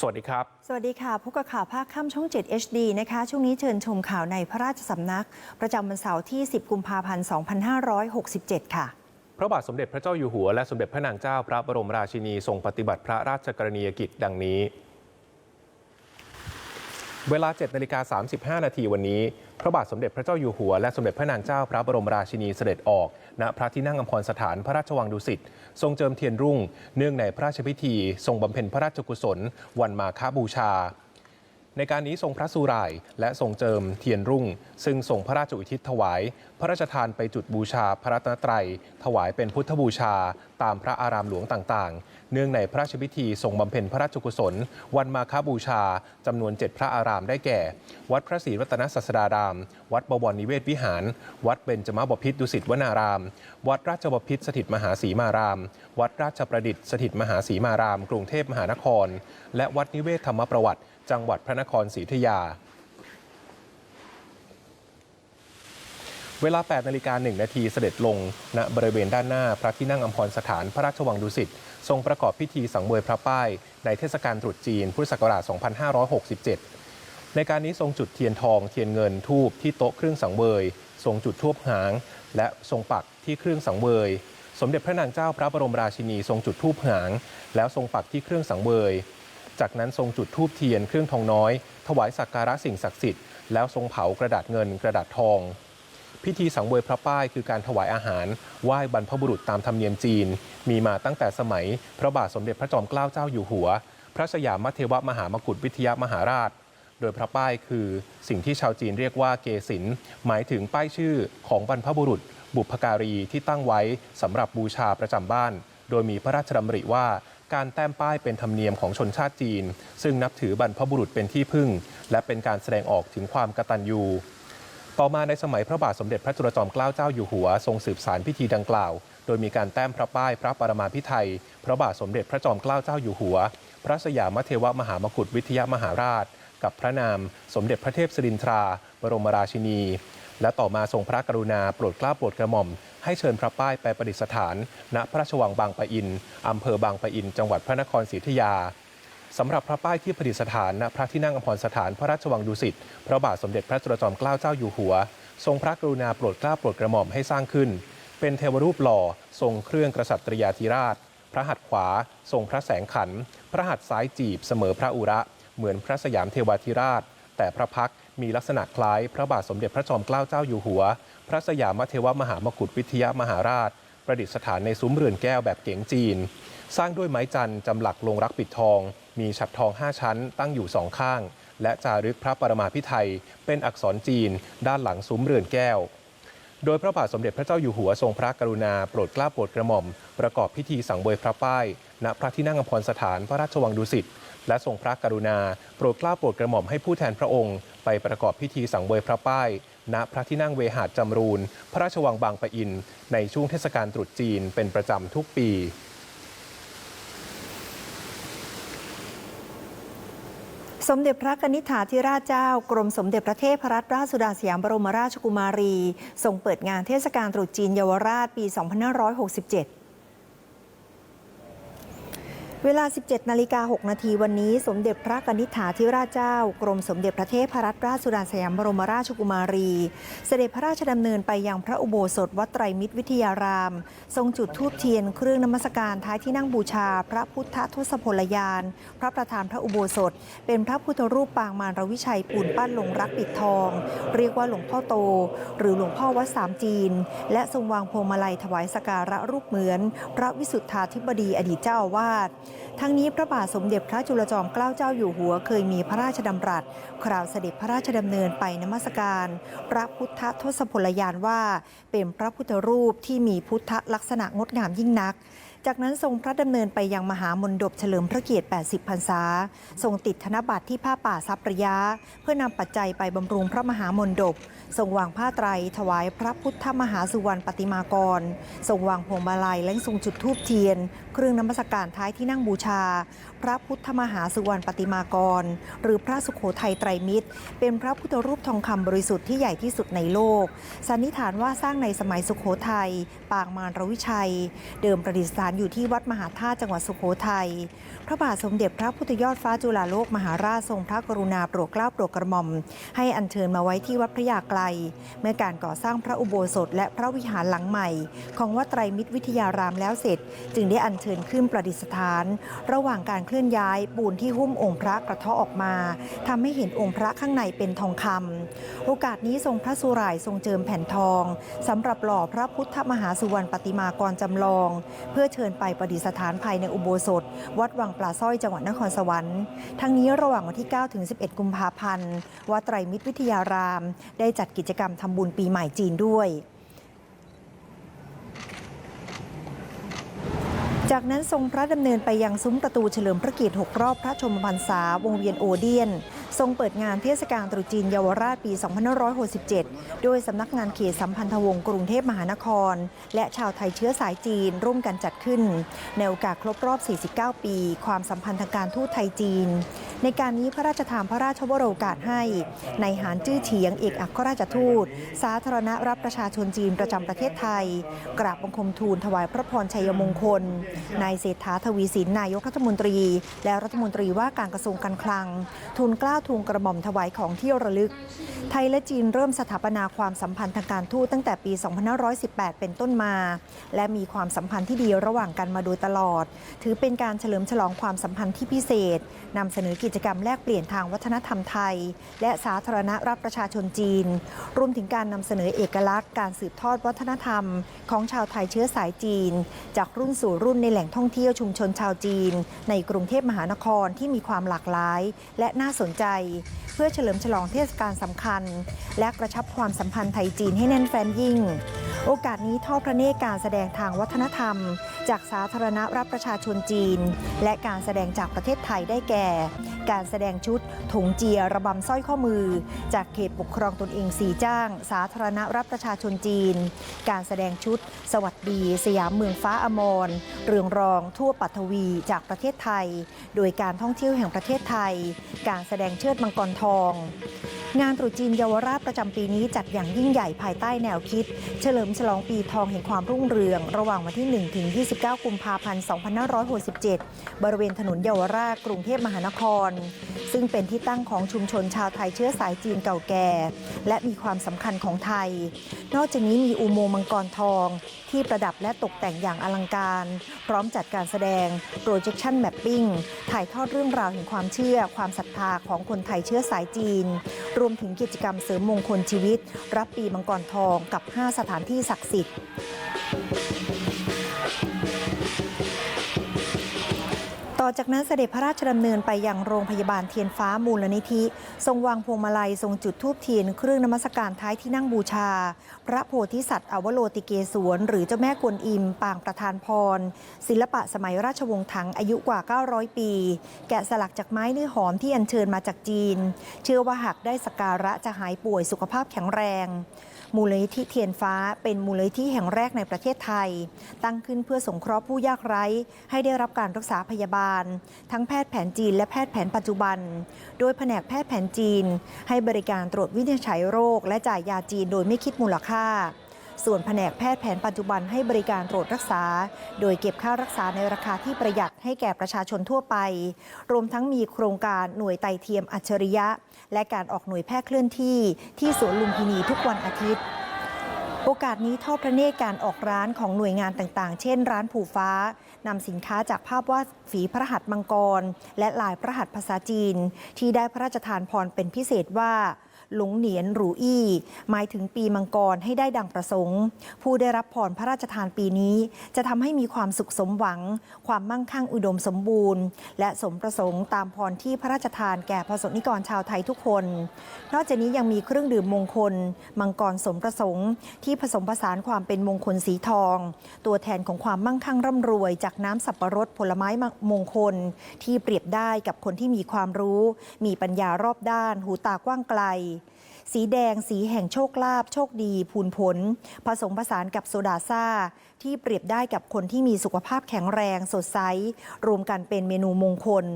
สวัสดีครับ สวัสดีค่ะ พบกับข่าวภาคค่ำช่อง 7 HD นะคะ ช่วงนี้เชิญชมข่าวในพระราชสำนัก ประจำวันเสาร์ที่ 10 กุมภาพันธ์ 2567 ค่ะ พระบาทสมเด็จพระเจ้าอยู่หัวและสมเด็จพระนางเจ้าพระบรมราชินีทรงปฏิบัติพระราชกรณียกิจดังนี้ เวลา 7นาฬิกา35 นาทีวันนี้ พระบาทสมเด็จพระเจ้าอยู่หัวและสมเด็จพระนางเจ้าพระบรมราชินีเสด็จออก ณพระที่นั่งอมพรสถานพระราชวังดุสิตทรงเจิมเทียนรุ่ง เนื่องในพระราชพิธี ทรงบำเพ็ญพระราชกุศล วันมาฆบูชา ในการนี้ทรงพระสุรายและทรงเจิมเทียนรุ่ง ซึ่งทรงพระราชอุทิศถวาย พระราชทานไปจุดบูชาพระรัตนตรัย ถวายเป็นพุทธบูชา ตามพระอารามหลวงต่างๆ เนื่องในพระราชพิธีทรงบำเพ็ญพระราชกุศล วันมาฆบูชาจำนวน 7 พระอารามได้แก่ วัดพระศรีรัตนศาสดาราม วัดบวรนิเวศวิหาร วัดเบญจมบพิตรดุสิตวนาราม วัดราชบพิตรสถิตมหาศรีมาราม วัดราชประดิษฐ์สถิตมหาศรีมาราม กรุงเทพมหานคร และวัดนิเวศธรรมประวัติ จังหวัดพระนครศรีอยุธยาเวลา 8 นาฬิกา 1 นาทีเสด็จลง ณ บริเวณด้านหน้า พระที่นั่งอัมพรสถานพระราชวังดุสิต ทรงประกอบพิธีสังเวยพระป้าย ในเทศกาลตรุษจีน พุทธศักราช 2567 ในการนี้ทรงจุดเทียนทองเทียนเงินทูบที่โต๊ะเครื่องสังเวย ทรงจุดทูบหาง และทรงปักที่เครื่องสังเวย สมเด็จพระนางเจ้าพระบรมราชินีทรงจุดทูบหาง แล้วทรงปักที่เครื่องสังเวย จากนั้นทรงจุดทูบเทียนเครื่องทองน้อย ถวายสักการะสิ่งศักดิ์สิทธิ์แล้วทรงเผากระดาษเงินกระดาษทอง พิธีสังเวยพระป้ายคือการถวายอาหารไหว้บรรพบุรุษตามธรรมเนียมจีน มีมาตั้งแต่สมัย พระบาทสมเด็จพระจอมเกล้าเจ้าอยู่หัว พระสยามเทวมหามกุฏวิทยามหาราช โดยพระป้ายคือสิ่งที่ชาวจีนเรียกว่าเกศินหมายถึงป้ายชื่อของบรรพบุรุษ บุพการีที่ตั้งไว้สำหรับบูชาประจำบ้าน โดยมีพระราชดำริว่าการแต้มป้ายเป็นธรรมเนียมของชนชาติจีน ซึ่งนับถือบรรพบุรุษเป็นที่พึ่ง และเป็นการแสดงออกถึงความกตัญญู ต่อมาในสมัยพระบาทสมเด็จพระจุลจอมเกล้าเจ้าอยู่หัว ทรงสืบสารพิธีดังกล่าว โดยมีการแต้มพระป้ายพระปรมาภิไธยพระบาทสมเด็จพระจอมเกล้าเจ้าอยู่หัว พระสยามเทวมหามกุฏวิทยามหาราช กับพระนาม สมเด็จพระเทพสิรินทรา บรมราชินี และต่อมาทรงพระกรุณาโปรดเกล้าโปรดกระหม่อม ให้เชิญพระป้ายไปประดิษฐาน ณพระราชวังบางปะอินอำเภอบางปะอิน จังหวัดพระนครศรีอยุธยา สำหรับพระป้ายที่ประดิษฐานณพระที่นั่งอภรสถานพระราชวังดุสิตพระบาทสมเด็จพระจุลจอมเกล้าเจ้าอยู่หัว ทรงพระกรุณาโปรดเกล้าโปรดกระหม่อมให้สร้างขึ้น เป็นเทวรูปหล่อ ทรงเครื่องกษัตริยาธิราช พระหัตถ์ขวา ทรงพระแสงขัน พระหัตถ์ซ้ายจีบเสมอพระอุระ เหมือนพระสยามเทวาธิราช แต่พระพักมีลักษณะคล้ายพระบาทสมเด็จพระจอมเกล้าเจ้าอยู่หัว พระสยามเทวมหามกุฏวิทยามหาราช ประดิษฐานในซุ้มเรือนแก้วแบบเก๋งจีน สร้างด้วยไม้จันทร์จำหลักลงรักปิดทอง มีฉัตรทอง 5 ชั้น ตั้งอยู่สองข้าง และจารึกพระปรมาภิไธยเป็นอักษรจีน ด้านหลังซุ้มเรือนแก้ว โดยพระบาทสมเด็จพระเจ้าอยู่หัวทรงพระกรุณาโปรดเกล้าโปรดกระหม่อม ประกอบพิธีสังเวยพระป้าย ณพระที่นั่งอภรสถานพระราชวังดุสิตและทรงพระกรุณา โปรดเกล้าโปรดกระหม่อมให้ผู้แทนพระองค์ ไปประกอบพิธีสังเวยพระป้าย ณพระที่นั่งเวหาจำรูน พระราชวังบางปะอิน ในช่วงเทศกาลตรุษจีนเป็นประจำทุกปี สมเด็จพระกนิษฐาธิราชเจ้า กรมสมเด็จพระเทพรัตนราชสุดาสยามบรมราชกุมารีทรงเปิดงานเทศกาลตรุษจีนเยาวราชปี 2567 เวลา 17 นาฬิกา 6 นาทีวันนี้ สมเด็จพระกนิษฐาธิราชเจ้า กรมสมเด็จพระเทพรัตนราชสุดาสยามบรมราชกุมารี เสด็จพระราชดำเนินไปยังพระอุโบสถวัดไตรมิตรวิทยาราม ทรงจุดธูปเทียนเครื่องนมัสการท้ายที่นั่งบูชา พระพุทธทศพลยาน พระประธานพระอุโบสถ เป็นพระพุทธรูปปางมารวิชัยปูนปั้นลงรักปิดทอง เรียกว่าหลวงพ่อโต หรือหลวงพ่อวัดสามจีน และทรงวางพวงมาลัยถวายสการะรูปเหมือน พระวิสุทธาธิบดีอดีตเจ้าอาวาสทั้งนี้พระบาทสมเด็จพระจุลจอมเกล้าเจ้าอยู่หัวเคยมีพระราชดำรัส คราวเสด็จพระราชดำเนินไปนมัสการ พระพุทธทศพลยานว่า เป็นพระพุทธรูปที่มีพุทธลักษณะงดงามยิ่งนัก จากนั้นทรงพระดำเนินไปยังมหามนดบเฉลิมพระเกียรติ 80 พรรษา ทรงติดธนบัตรที่ผ้าป่าซับระยะ เพื่อนำปัจจัยไปบำรุงพระมหามนดบทรงวางผ้าไตร ถวายพระพุทธมหาสุวรรณปฏิมากร ทรงวางพวงมาลัยและทรงจุดธูปเทียน เครื่องนมัสการท้ายที่นั่งบูชา พระพุทธมหาสุวรรณปฏิมากร หรือพระสุโขทัยไตรมิตร เป็นพระพุทธรูปทองคำบริสุทธิ์ที่ใหญ่ที่สุดในโลก สันนิษฐานว่าสร้างในสมัยสุโขทัย ปางมารวิชัย เดิมประดิษฐานานอยู่ที่วัดมหาธาตุจังหวัดสุโขทัย พระบาทสมเด็จพระพุทธยอดฟ้าจุฬาโลกมหาราชทรงพระกรุณาโปรดเกล้าโปรดกระหม่อม ให้อัญเชิญมาไว้ที่วัดพระยาไกล เมื่อการก่อสร้างพระอุโบสถและพระวิหารหลังใหม่ ของวัดไตรมิตรวิทยารามแล้วเสร็จ จึงได้อัญเชิญขึ้นประดิษฐาน ระหว่างการเคลื่อนย้ายปูนที่หุ้มองค์พระกระเทาะออกมาทำให้เห็นองค์พระข้างในเป็นทองคำโอกาสนี้ทรงพระสุร่ายทรงเจิมแผ่นทองสำหรับหล่อพระพุทธมหาสุวรรณปฏิมากรจำลอง เพื่อเชิญไปประดิษฐานภายในอุโบสถ วัดวังปลาสร้อยจังหวัดนครสวรรค์ ทั้งนี้ระหว่างวันที่ 9 ถึง 11 กุมภาพันธ์วัดไตรมิตรวิทยาราม ได้จัดกิจกรรมทำบุญปีใหม่จีนด้วยจากนั้นทรงพระดำเนินไปยังซุ้มประตูเฉลิมพระเกียรติ6รอบพระชมพรรษาวงเวียนโอเดียน ทรงเปิดงานเทศกาลตรุษจีนเยาวราชปี 2567 โดยสำนักงานเขตสัมพันธวงศ์กรุงเทพมหานคร และชาวไทยเชื้อสายจีนร่วมกันจัดขึ้น ในโอกาสครบรอบ 49 ปี ความสัมพันธ์ทางการทูตไทยจีน ในการนี้พระราชทานพระราชวโรกาสให้ในหานจื้อเฉียงเอกอัครราชทูต สาธารณรัฐประชาชนจีนประจำประเทศไทย กราบบังคมทูลถวายพระพรชัยมงคลนายเศรษฐาทวีสินนายกรัฐมนตรี และรัฐมนตรีว่าการกระทรวงการคลังทูลกล้าทูลกระหม่อมถวายของที่ระลึก ไทยและจีนเริ่มสถาปนาความสัมพันธ์ทางการทูตตั้งแต่ปี 2518 เป็นต้นมา และมีความสัมพันธ์ที่ดีระหว่างกันมาโดยตลอด ถือเป็นการเฉลิมฉลองความสัมพันธ์ที่พิเศษนำเสนอกิจกรรมแลกเปลี่ยนทางวัฒนธรรมไทย และสาธารณรัฐประชาชนจีน รวมถึงการนำเสนอเอกลักษณ์ การสืบทอดวัฒนธรรม ของชาวไทยเชื้อสายจีน จากรุ่นสู่รุ่นในแหล่งท่องเที่ยวชุมชนชาวจีน ในกรุงเทพมหานครที่มีความหลากหลาย และน่าสนใจ เพื่อเฉลิมฉลองเทศกาลสำคัญและกระชับความสัมพันธ์ไทยจีนให้แน่นแฟนยิ่ง โอกาสนี้ทอดพระเนตรการแสดงทางวัฒนธรรม จากสาธารณรัฐประชาชนจีน และการแสดงจากประเทศไทยได้แก่ การแสดงชุดถงเจียระบำสร้อยข้อมือ จากเขตปกครองตนเองสีจ้าง สาธารณรัฐประชาชนจีน การแสดงชุด สวัสดี สยามเมืองฟ้าอมรเรืองรองทั่วปัทวีจากประเทศไทย โดยการท่องเที่ยวแห่งประเทศไทย การแสดงเชิดมังกรทอง งานตรุษจีนเยาวราชประจำปีนี้จัดอย่างยิ่งใหญ่ภายใต้แนวคิด เฉลิมฉลองปีทองแห่งความรุ่งเรือง ระหว่างวันที่ 1 ถึง 29 กุมภาพันธ์ 2567 บริเวณถนนเยาวราชกรุงเทพมหานคร ซึ่งเป็นที่ตั้งของชุมชนชาวไทยเชื้อสายจีนเก่าแก่ และมีความสำคัญของไทย นอกจากนี้มีอุโมงค์มังกรทอง ที่ประดับและตกแต่งอย่างอลังการ พร้อมจัดการแสดง projection mapping ถ่ายทอดเรื่องราวแห่งความเชื่อ ความศรัทธาของคนไทยเชื้อสายจีน รวมถึงกิจกรรมเสริมมงคลชีวิต รับปีมังกรทองกับ 5 สถานที่ศักดิ์สิทธิ์ อจากนั้นเสด็จพระราชดำเนินไปยังโรงพยาบาลเทียนฟ้ามูลนิธิ ทรงวางพวงมาลัยทรงจุดธูปเทียนเครื่องนมัสการท้ายที่นั่งบูชา พระโพธิสัตว์อวโลติเกศวนหรือเจ้าแม่กวนอิม ปางประธานพร ศิลปะสมัยราชวงศ์ถังอายุกว่า 900 ปี แกะสลักจากไม้เนื้อหอมที่อัญเชิญมาจากจีน เชื่อว่าหากได้สักการะจะหายป่วยสุขภาพแข็งแรง มูลนิธิเทียนฟ้าเป็นมูลนิธิแห่งแรกในประเทศไทย ตั้งขึ้นเพื่อสงเคราะห์ผู้ยากไร้ ให้ได้รับการรักษาพยาบาล ทั้งแพทย์แผนจีนและแพทย์แผนปัจจุบัน โดยแผนกแพทย์แผนจีน ให้บริการตรวจวินิจฉัยโรค และจ่ายยาจีนโดยไม่คิดมูลค่า ส่วนแผนกแพทย์แผนปัจจุบันให้บริการตรวจรักษา โดยเก็บค่ารักษาในราคาที่ประหยัดให้แก่ประชาชนทั่วไป รวมทั้งมีโครงการหน่วยไตเทียมอัจฉริยะ และการออกหน่วยแพทย์เคลื่อนที่ ที่สวนลุมพินีทุกวันอาทิตย์โอกาสนี้ทอดพระเนตรการออกร้านของหน่วยงานต่างๆ เช่น ร้านผูฟ้านำสินค้าจากภาพวาดฝีพระหัตถ์มังกร และลายพระหัตถ์ภาษาจีน ที่ได้พระราชทานพรเป็นพิเศษว่า หลงเหนียนหรูอี้ หมายถึงปีมังกรให้ได้ดังประสงค์ ผู้ได้รับพรพระราชทานปีนี้ จะทำให้มีความสุขสมหวัง ความมั่งคั่งอุดมสมบูรณ์ และสมประสงค์ตามพรที่พระราชทานแก่ประสนิกรชาวไทยทุกคน นอกจากนี้ยังมีเครื่องดื่มมงคล มังกรสมประสงค์ ที่ผสมผสานความเป็นมงคลสีทอง ตัวแทนของความมั่งคั่งร่ำรวย จากน้ำสับปะรดผลไม้มงคล ที่เปรียบได้กับคนที่มีความรู้ มีปัญญารอบด้าน หูตากว้างไกล สีแดงสีแห่งโชคลาภโชคดีพูนผล ผสมผสานกับโซดาซ่า ที่เปรียบได้กับคนที่มีสุขภาพแข็งแรงสดใสรวมกันเป็นเมนูมงคล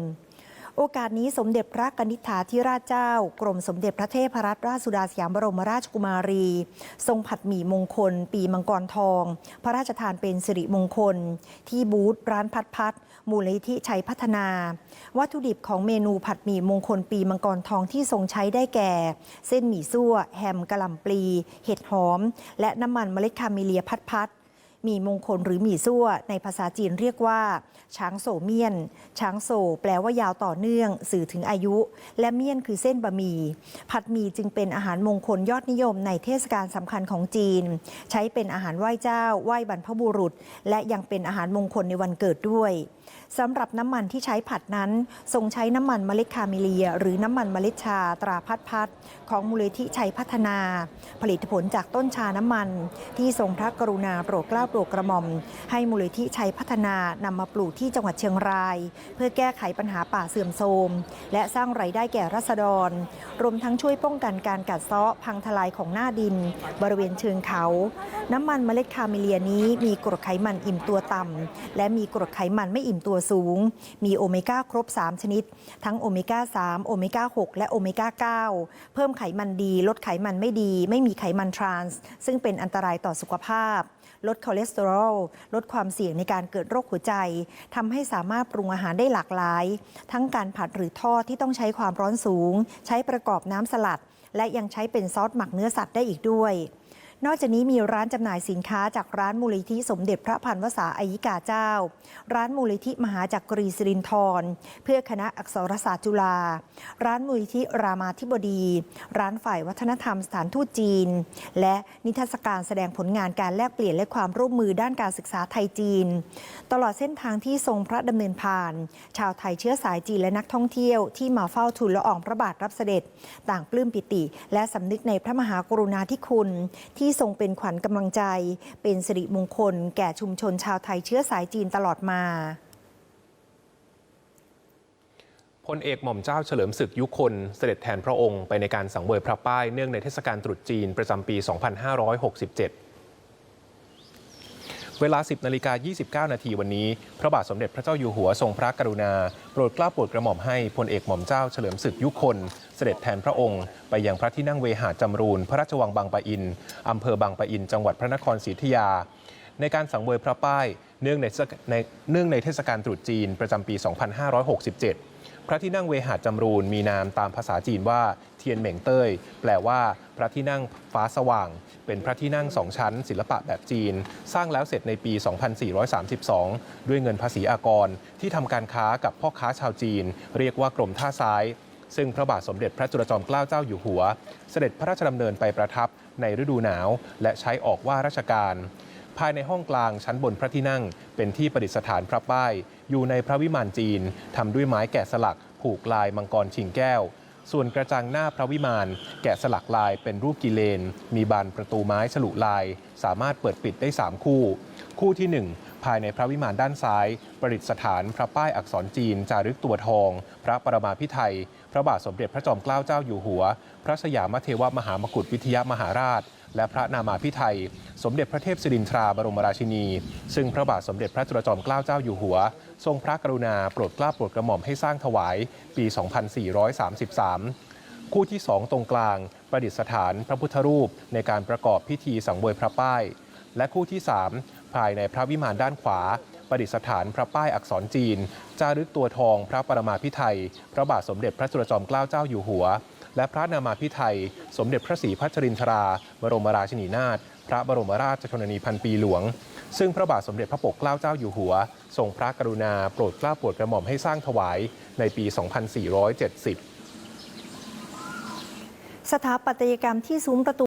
โอกาสนี้สมเด็จพระกนิษฐาธิราชเจ้า กรมสมเด็จพระเทพรัตนราชสุดาสยามบรมราชกุมารี ทรงผัดหมี่มงคล ปีมังกรทอง พระราชทานเป็นสิริมงคล ที่บูธร้านพัดพัดมูลนิธิชัยพัฒนา วัตถุดิบของเมนูผัดหมี่มงคลปีมังกรทองที่ทรงใช้ได้แก่ เส้นหมี่ซั่ว แฮมกะหล่ำปลี เห็ดหอม และน้ำมันเมล็ดคาเมเลียพัดพัด มีมงคลหรือหมี่ซั่ว ในภาษาจีนเรียกว่า ช้างโซเมียน ช้างโซแปลว่ายาวต่อเนื่อง สื่อถึงอายุ และเมียนคือเส้นบะหมี่ผัดหมี่จึงเป็นอาหารมงคลยอดนิยมในเทศกาลสำคัญของจีน ใช้เป็นอาหารไหว้เจ้า ไหว้บรรพบุรุษ และยังเป็นอาหารมงคลในวันเกิดด้วยสำหรับน้ำมันที่ใช้ผัดนั้น ทรงใช้น้ำมันเมล็ดคาเมเลีย หรือน้ำมันเมล็ดชาตราพัดพัด ของมูลนิธิชัยพัฒนา ผลิตผลจากต้นชาน้ำมัน ที่ทรงพระกรุณาโปรดเกล้าโปรดกระหม่อม ให้มูลนิธิชัยพัฒนานำมาปลูกที่จังหวัดเชียงราย เพื่อแก้ไขปัญหาป่าเสื่อมโทรมและสร้างไรายได้แก่รัษฎร รวมทั้งช่วยป้องกันการกัดเซาะพังทลายของหน้าดิน บริเวณเชิงเขา น้ำมันเมล็ดคาเมเลียนี้มีกรดไขมันอิ่มตัวต่ำและมีกรดไขมันไม่อิ่มตัวสูง มีโอเมก้าครบ 3 ชนิด ทั้งโอเมก้า3โอเมก้า6และโอเมก้า9เพิ่มไขมันดี ลดไขมันไม่ดี ไม่มีไขมันทรานส์ซึ่งเป็นอันตรายต่อสุขภาพ ลดคอเลสเตอรอล ลดความเสี่ยงในการเกิดโรคหัวใจทำให้สามารถปรุงอาหารได้หลากหลาย ทั้งการผัดหรือทอดที่ต้องใช้ความร้อนสูง ใช้ประกอบน้ำสลัด และยังใช้เป็นซอสหมักเนื้อสัตว์ได้อีกด้วย นอกจากนี้มีร้านจำหน่ายสินค้าจากร้านมูลิธิสมเด็จพระพันวษาอายิกาเจ้า ร้านมูลิธิมหาจักรีสิรินธรเพื่อคณะอักษรศาสตร์จุฬาร้านมูลิธิรามาธิบดี ร้านฝ่ายวัฒนธรรมสถานทูตจีน และนิทรรศการแสดงผลงานการแลกเปลี่ยนและความร่วมมือด้านการศึกษาไทยจีน ตลอดเส้นทางที่ทรงพระดำเนินผ่าน ชาวไทยเชื้อสายจีนและนักท่องเที่ยวที่มาเฝ้าทูลละอองพระบาทรับเสด็จ ต่างปลื้มปิติ และสำนึกในพระมหากรุณาธิคุณที่ทรงเป็นขวัญกำลังใจ เป็นสิริมงคล แก่ชุมชนชาวไทยเชื้อสายจีนตลอดมาพลเอกหม่อมเจ้าเฉลิมศึกยุคนเสด็จแทนพระองค์ไปในการสังเวยพระป้ายเนื่องในเทศกาลตรุษจีนประจำปี 2567 เวลา 10นาฬิกา29 นาทีวันนี้ พระบาทสมเด็จพระเจ้าอยู่หัวทรงพระกรุณา โปรดเกล้าโปรดกระหม่อมให้พลเอกหม่อมเจ้าเฉลิมศึกยุคน เสด็จแทนพระองค์ ไปยังพระที่นั่งเวหาจำรูน พระราชวังบางปะอินอำเภอบางปะอิน จังหวัดพระนครศรีอยุธยา ในการสังเวยพระป้ายเนื่องในเทศในเนื่องในเทศกาลตรุษจีนประจำปี 2567พระที่นั่งเวหาจำรูนมีนามตามภาษาจีนว่าเทียนเหม่งเต้ย แปลว่าพระที่นั่งฟ้าสว่าง เป็นพระที่นั่งสองชั้น ศิลปะแบบจีน สร้างแล้วเสร็จในปี 2432 ด้วยเงินภาษีอากรที่ทำการค้ากับพ่อค้าชาวจีน เรียกว่ากรมท่าซ้าย ซึ่งพระบาทสมเด็จพระจุลจอมเกล้าเจ้าอยู่หัว เสด็จพระราชดำเนินไปประทับในฤดูหนาว และใช้ออกว่าราชการภายในห้องกลางชั้นบนพระที่นั่ง เป็นที่ประดิษฐานพระป้าย อยู่ในพระวิมานจีนทำด้วยไม้แกะสลัก ผูกลายมังกรชิงแก้ว ส่วนกระจังหน้าพระวิมานแกะสลักลายเป็นรูปกิเลน มีบานประตูไม้ฉลุลาย สามารถเปิดปิดได้ 3 คู่ คู่ที่ 1 ภายในพระวิมานด้านซ้าย ประดิษฐานพระป้ายอักษรจีน จารึกตัวทอง พระประมาพิไทย พระบาทสมเด็จพระจอมเกล้าเจ้าอยู่หัว พระสยามเทวมหามกุฏวิทยามหาราช และพระนามาพิไทย สมเด็จพระเทพสิรินทราบรมราชินี ซึ่งพระบาทสมเด็จพระจุลจอมเกล้าเจ้าอยู่หัว ทรงพระกรุณาโปรดเกล้าโปรดกระหม่อมให้สร้างถวายปี 2433 คู่ที่ 2 ตรงกลาง ประดิษฐานพระพุทธรูปในการประกอบพิธีสังเวยพระป้าย และคู่ที่ 3 ภายในพระวิมานด้านขวาประดิษฐานพระป้ายอักษรจีน จารึกตัวทองพระปรมาพิไทย พระบาทสมเด็จพระจุลจอมเกล้าเจ้าอยู่หัว และพระนามาพิไทย สมเด็จพระศรีพัชรินทรา บรมราชินีนาถพระบรมราชชนนีพันปีหลวง ซึ่งพระบาทสมเด็จพระปกเกล้าเจ้าอยู่หัว ทรงพระกรุณาโปรดเกล้าโปรดกระหม่อมให้สร้างถวายในปี 2470 สถาปัตยกรรมที่ซุ้มประตู